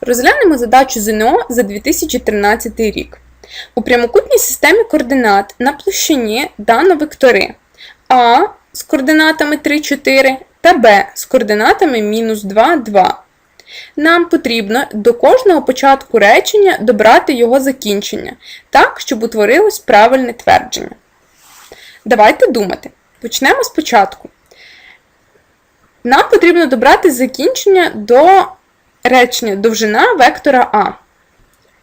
Розглянемо задачу ЗНО за 2013 рік. У прямокутній системі координат на площині дано вектори А з координатами 3, 4 та Б з координатами мінус 2, 2. Нам потрібно до кожного початку речення добрати його закінчення, так, щоб утворилось правильне твердження. Давайте думати. Почнемо спочатку. Нам потрібно добрати закінчення до речення довжина вектора А.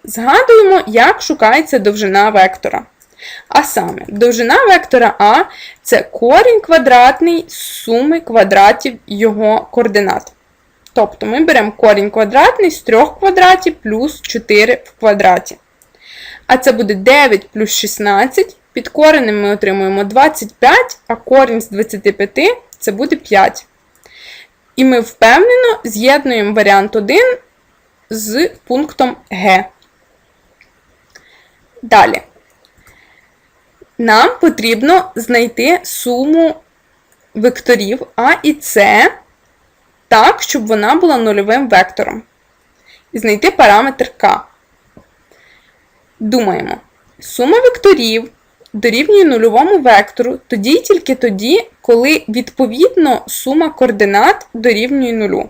Згадуємо, як шукається довжина вектора. А саме, довжина вектора А це корінь квадратний з суми квадратів його координат. Тобто ми беремо корінь квадратний з 3 квадратів плюс 4 в квадраті. А це буде 9 плюс 16. Під коренем ми отримуємо 25, а корінь з 25 це буде 5. І ми впевнено з'єднуємо варіант 1 з пунктом Г. Далі. Нам потрібно знайти суму векторів А і С так, щоб вона була нульовим вектором. І знайти параметр К. Думаємо. Сума векторів дорівнює нульовому вектору тоді і тільки тоді, коли відповідно сума координат дорівнює нулю.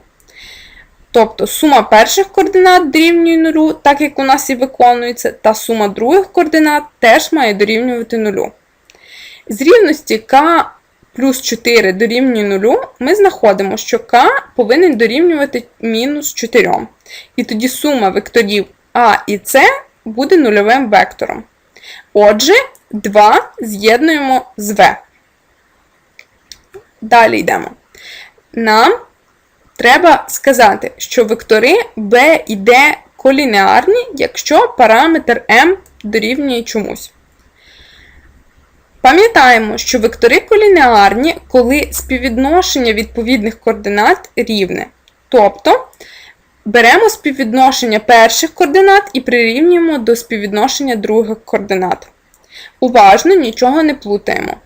Тобто сума перших координат дорівнює нулю, так як у нас і виконується, та сума других координат теж має дорівнювати нулю. З рівності k плюс 4 дорівнює нулю, ми знаходимо, що k повинен дорівнювати мінус 4. І тоді сума векторів А і С буде нульовим вектором. Отже, 2 з'єднуємо з В. Далі йдемо. Нам треба сказати, що вектори b і d колінеарні, якщо параметр m дорівнює чомусь. Пам'ятаємо, що вектори колінеарні, коли співвідношення відповідних координат рівне. Тобто беремо співвідношення перших координат і прирівнюємо до співвідношення других координат. Уважно нічого не плутаємо.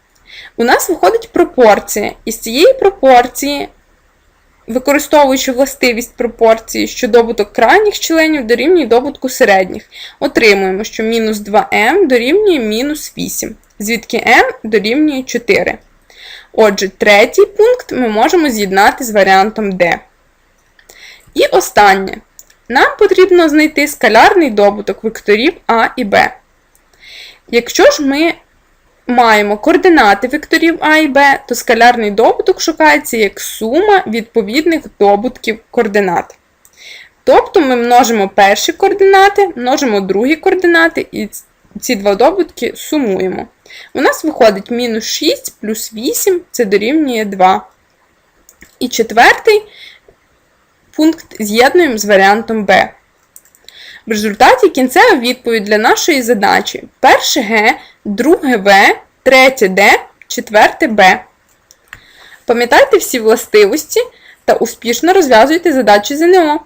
У нас виходить пропорція, і з цієї пропорції використовуючи властивість пропорції, що добуток крайніх членів дорівнює добутку середніх, отримуємо, що мінус 2m дорівнює мінус 8, звідки m дорівнює 4. Отже, третій пункт ми можемо з'єднати з варіантом D. І останнє. Нам потрібно знайти скалярний добуток векторів А і Б. Якщо ж ми маємо координати векторів А і Б, то скалярний добуток шукається як сума відповідних добутків координат. Тобто ми множимо перші координати, множимо другі координати і ці два добутки сумуємо. У нас виходить мінус 6 плюс 8 це дорівнює 2. І четвертий пункт з'єднуємо з варіантом Б. В результаті кінцева відповідь для нашої задачі перше Г, друге В, третє Д, четверте Б. Пам'ятайте всі властивості та успішно розв'язуйте задачі ЗНО.